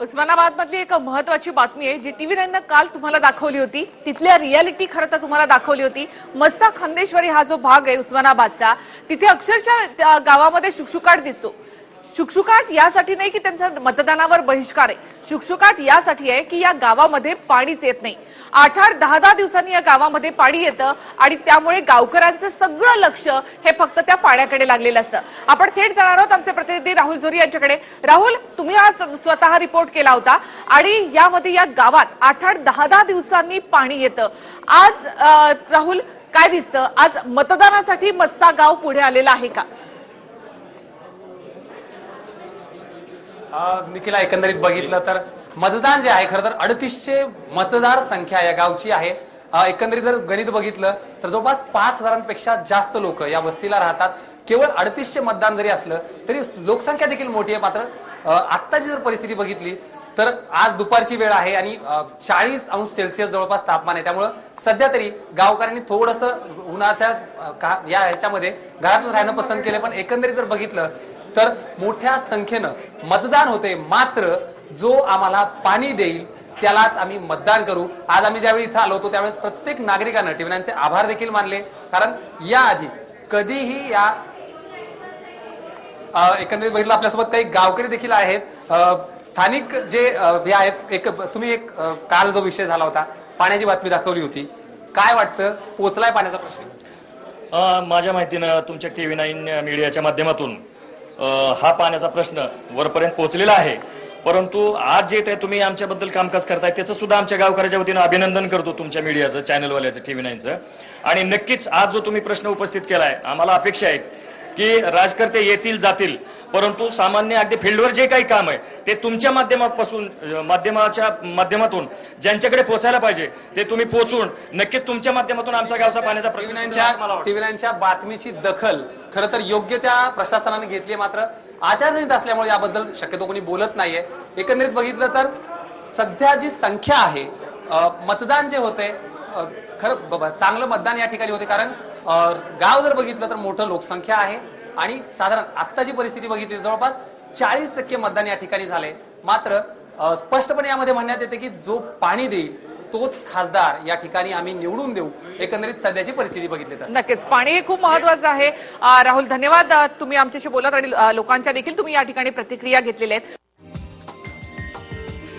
उस्मानाबाद मधली एक महत्वाची बातमी आहे जी टीव्ही नाईननं काल तुम्हाला दाखवली होती. तिथल्या रियालिटी खरं तर तुम्हाला दाखवली होती. मस्सा खांदेश्वरी हा जो भाग आहे उस्मानाबादचा तिथे अक्षरशः त्या गावामध्ये शुकशुकाट दिसतो. शुकशुकाट यासाठी नाही की त्यांचा मतदानावर बहिष्कार आहे. शुकशुकाट यासाठी आहे की या गावामध्ये पाणीच येत नाही. आठ आठ दहा दहा दिवसांनी या गावामध्ये पाणी येतं आणि त्यामुळे गावकऱ्यांचं सगळं लक्ष हे फक्त त्या पाण्याकडे लागलेलं असतं. आपण थेट जाणार आहोत आमचे प्रतिनिधी राहुल झोरी यांच्याकडे. राहुल तुम्ही आज स्वतः रिपोर्ट केला होता आणि यामध्ये या गावात आठ आठ दहा दहा दिवसांनी पाणी येतं. आज राहुल काय दिसतं? आज मतदानासाठी मस्ता गाव पुढे आलेला आहे का? निखिला एकंदरीत बघितलं तर मतदान जे आहे खरं तर अडतीसशे मतदार संख्या या गावची आहे. एकंदरीत जर गणित बघितलं तर जवळपास पाच हजारांपेक्षा जास्त लोक या वस्तीला राहतात. केवळ अडतीसशे मतदान जरी असलं तरी लोकसंख्या देखील मोठी आहे. मात्र आत्ताची जर परिस्थिती बघितली तर आज दुपारची वेळ आहे आणि चाळीस अंश सेल्सिअस जवळपास तापमान आहे. त्यामुळं सध्या तरी गावकऱ्यांनी थोडस उन्हाच्या या ह्याच्यामध्ये घरातून राहणं पसंत केलं. पण एकंदरीत जर बघितलं तर मोठ्या संख्येनं मतदान होते मात्र जो आम्हाला पाणी देईल त्यालाच आम्ही मतदान करू. आज आम्ही ज्यावेळी इथं आलो होतो त्यावेळेस प्रत्येक नागरिकानं टिवण्यांचे आभार देखील मानले. कारण याआधी कधीही या एकंदरीत बघितलं आपल्यासोबत काही गावकरी देखील आहेत. स्थानिक जे हे आहेत एक तुम्ही एक काल जो विषय झाला होता पाण्याची बातमी दाखवली होती. काय वाटतं? पोचलाय पाण्याचा प्रश्न? माझ्या माहितीनं तुमच्या टी व्ही नाईन मीडियाच्या माध्यमातून हा पाण्याचा प्रश्न वरपर्यंत पोहोचलेला आहे. परंतु आज जे काही तुम्ही आमच्याबद्दल कामकाज करताय त्याचं सुद्धा आमच्या गावकऱ्याच्या वतीनं अभिनंदन करतो तुमच्या मीडियाचं चॅनलवाल्याचं टी व्ही नाईनचं. आणि नक्कीच आज जो तुम्ही प्रश्न उपस्थित केलाय आम्हाला अपेक्षा आहे की राजकर्ते येतील जातील. परंतु सामान्य अगदी फील्डवर जे काही काम आहे ते तुमच्या माध्यमापासून माध्यमाच्या माध्यमातून ज्यांच्याकडे पोहोचायला पाहिजे ते तुम्ही पोहोचून नक्कीच तुमच्या माध्यमातून आमच्या गावचा पाण्याचा प्रश्न सुटेल मला बातमीची दखल खरं तर योग्य त्या प्रशासनाने घेतली आहे मात्र आचारसंहिता असल्यामुळे याबद्दल शक्यतो कोणी बोलत नाहीये. एकंदरीत बघितलं तर सध्या जी संख्या आहे मतदान जे होते खरं ब- चांगलं मतदान या ठिकाणी होते कारण गाव जर बघितलं तर मोठं लोकसंख्या आहे. आणि साधारण आत्ताची परिस्थिती बघितली जवळपास चाळीस टक्के मतदान या ठिकाणी झाले मात्र स्पष्टपणे यामध्ये म्हणण्यात येते की जो पाणी देईल तोच खासदार या ठिकाणी आम्ही निवडून देऊ एकंदरीत सध्याची परिस्थिती बघितली तर. नक्कीच पाणी हे खूप महत्वाचं आहे. राहुल धन्यवाद. तुम्ही आमच्याशी बोलत आणि लोकांच्या देखील तुम्ही या ठिकाणी प्रतिक्रिया घेतलेल्या आहेत.